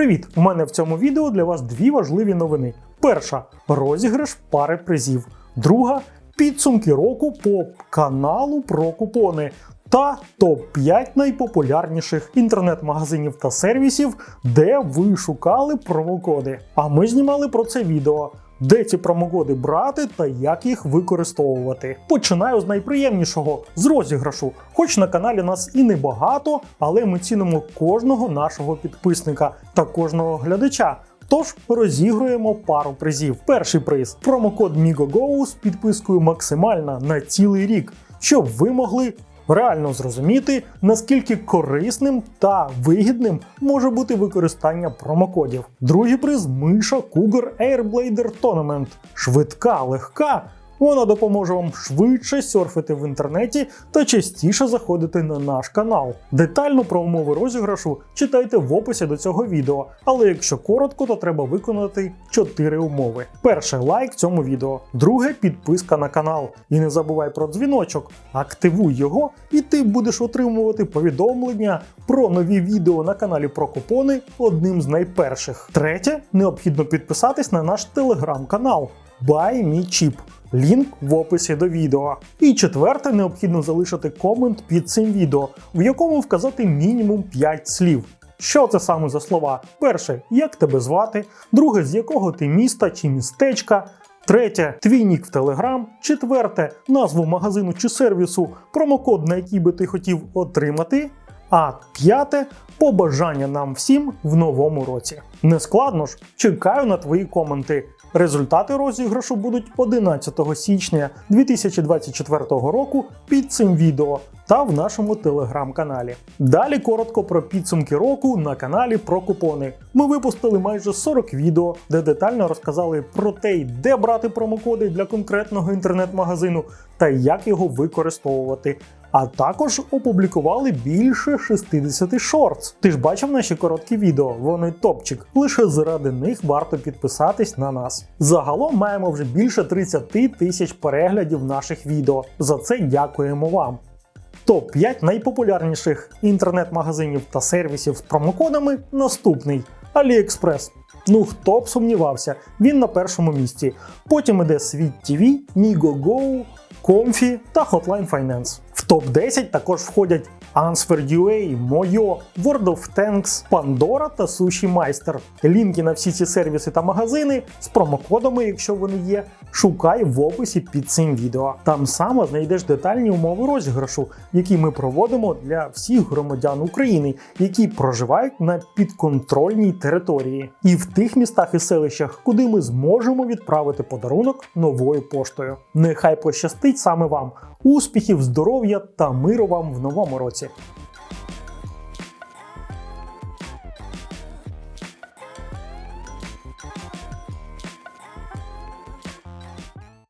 Привіт! У мене в цьому відео для вас дві важливі новини. Перша розіграш пари призів. Друга підсумки року по каналу про купони. Та топ-5 найпопулярніших інтернет-магазинів та сервісів, де ви шукали промокоди. А ми знімали про це відео. Де ці промокоди брати та як їх використовувати. Починаю з найприємнішого з розіграшу. Хоч на каналі нас і небагато, але ми цінимо кожного нашого підписника та кожного глядача. Тож розігруємо пару призів. Перший приз промокод MigoGo з підпискою максимальна на цілий рік, щоб ви могли реально зрозуміти, наскільки корисним та вигідним може бути використання промокодів. Другий приз миша Cougar Airblader Tournament. Швидка, легка. Вона допоможе вам швидше серфити в інтернеті та частіше заходити на наш канал. Детально про умови розіграшу читайте в описі до цього відео, але якщо коротко, то треба виконати 4 умови. Перше лайк цьому відео, друге підписка на канал. І не забувай про дзвіночок, активуй його, і ти будеш отримувати повідомлення про нові відео на каналі про купони одним з найперших. Третє, необхідно підписатись на наш телеграм-канал BuyMeChip. Лінк в описі до відео. І четверте, необхідно залишити комент під цим відео, в якому вказати мінімум 5 слів. Що це саме за слова? Перше, як тебе звати, друге, з якого ти міста чи містечка. Третє твій нік в Телеграм. Четверте назву магазину чи сервісу, промокод, на який би ти хотів отримати. А п'яте побажання нам всім в новому році. Не складно ж, чекаю на твої коменти. Результати розіграшу будуть 11 січня 2024 року під цим відео та в нашому телеграм-каналі. Далі коротко про підсумки року на каналі про купони. Ми випустили майже 40 відео, де детально розказали про те, де брати промокоди для конкретного інтернет-магазину та як його використовувати. А також опублікували більше 60 шортс. Ти ж бачив наші короткі відео, вони топчик. Лише заради них варто підписатись на нас. Загалом маємо вже більше 30 тисяч переглядів наших відео. За це дякуємо вам. Топ 5 найпопулярніших інтернет-магазинів та сервісів з промокодами наступний AliExpress. Ну хто б сумнівався, він на першому місці. Потім іде Світ TV, MigoGo, Comfy та Hotline Finance. В топ-10 також входять Answer.ua, Moyo, World of Tanks, Pandora та Sushi Meister. Лінки на всі ці сервіси та магазини з промокодами, якщо вони є, шукай в описі під цим відео. Там саме знайдеш детальні умови розіграшу, які ми проводимо для всіх громадян України, які проживають на підконтрольній території, і в тих містах і селищах, куди ми зможемо відправити подарунок новою поштою. Нехай пощастить саме вам. Успіхів, здоров'я та миру вам в новому році.